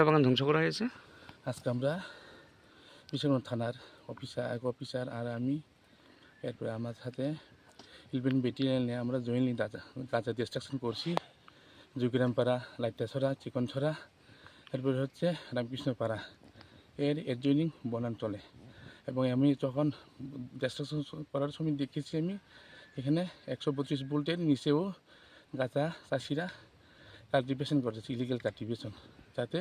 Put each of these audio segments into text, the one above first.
বাগান ধ্বংস করা হয়েছে। আজকে আমরা বিশ্বনাথ থানার অফিসার, এক অফিসার আর আমি, এরপরে আমার সাথে ইলবেন বেটিলিয়ান নিয়ে আমরা জয়েন্টলি গাঁজা গাঁজা ডিস্ট্রাকশন করছি। জুগিরামপাড়া লাইটাছড়া চিকনছড়া, এরপরে হচ্ছে রামকৃষ্ণপাড়া। এর এডজয়নিং বনাঞ্চলে এবং আমি যখন ডিস্ট্রাকশন করার সময় দেখেছি আমি, এখানে একশো পঁচিশ ভোল্টের নিচেও গাঁজা চাষিরা কাল্টিভেশন করেছে ইলিগাল কাল্টিভেশন যাতে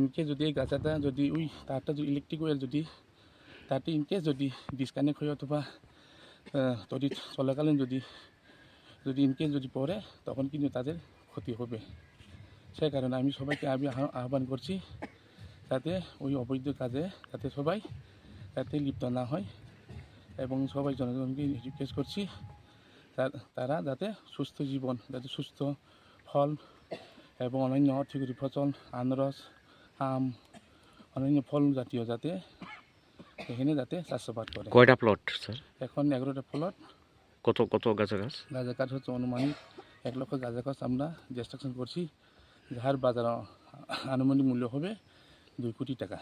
ইনকেস যদি এই গাছাটা যদি ওই তারটা যদি ইলেকট্রিক ওয়েল যদি তারটি ইনকেস যদি ডিসকানেক্ট হয়ে অথবা তড়িৎ চলাকালীন যদি যদি ইনকেস যদি পড়ে, তখন কিন্তু তাদের ক্ষতি হবে। সেই কারণে আমি সবাইকে আমি আহ্বান করছি যাতে ওই অবৈধ কাজে যাতে সবাই যাতে লিপ্ত না হয় এবং সবাই জনগণকে রিকোয়েস্ট করছি তারা যাতে সুস্থ জীবন, যাতে সুস্থ ফল এবং অন্যান্য অর্থকরী ফসল আনারস আম অন্যান্য ফল জাতীয় যাতে এখানে যাতে চাষাবাদ করে। কয়টা প্লট স্যার এখন এগারোটা ফলত কত কত গাছা গাছ গাঁজা গাছ হচ্ছে অনুমানিক এক লক্ষ গাঁজা গাছ আমরা ডিস্ট্রাকশন করছি। যার বাজার আনুমানিক মূল্য হবে দুই কোটি টাকা।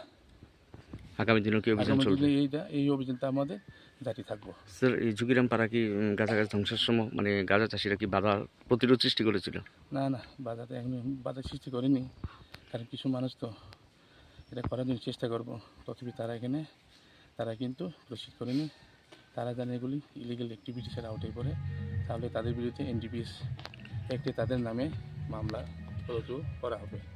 আগামী দিনে কি অভিযান চলবে? এইটা এই অভিযানটা আমাদের জারি থাকব। স্যার এই ঝুঁকিরাম পাড়া কি গাছা গাছ ধ্বংসের সময় মানে গাঁজা চাষিরা কি বাধা প্রতিরোধ সৃষ্টি করেছিল? না না বাধাটা এখন বাধা সৃষ্টি করেনি। কারণ কিছু মানুষ তো এটা করার জন্য চেষ্টা করব। তথাপি তারা এখানে, তারা কিন্তু প্রশিক্ষণ করেনি তারা জানে এগুলি ইলিগাল অ্যাক্টিভিটিসের আউটে পড়ে। তাহলে তাদের বিরুদ্ধে এনডিপিএস একটি তাদের নামে মামলা রুজু করা হবে।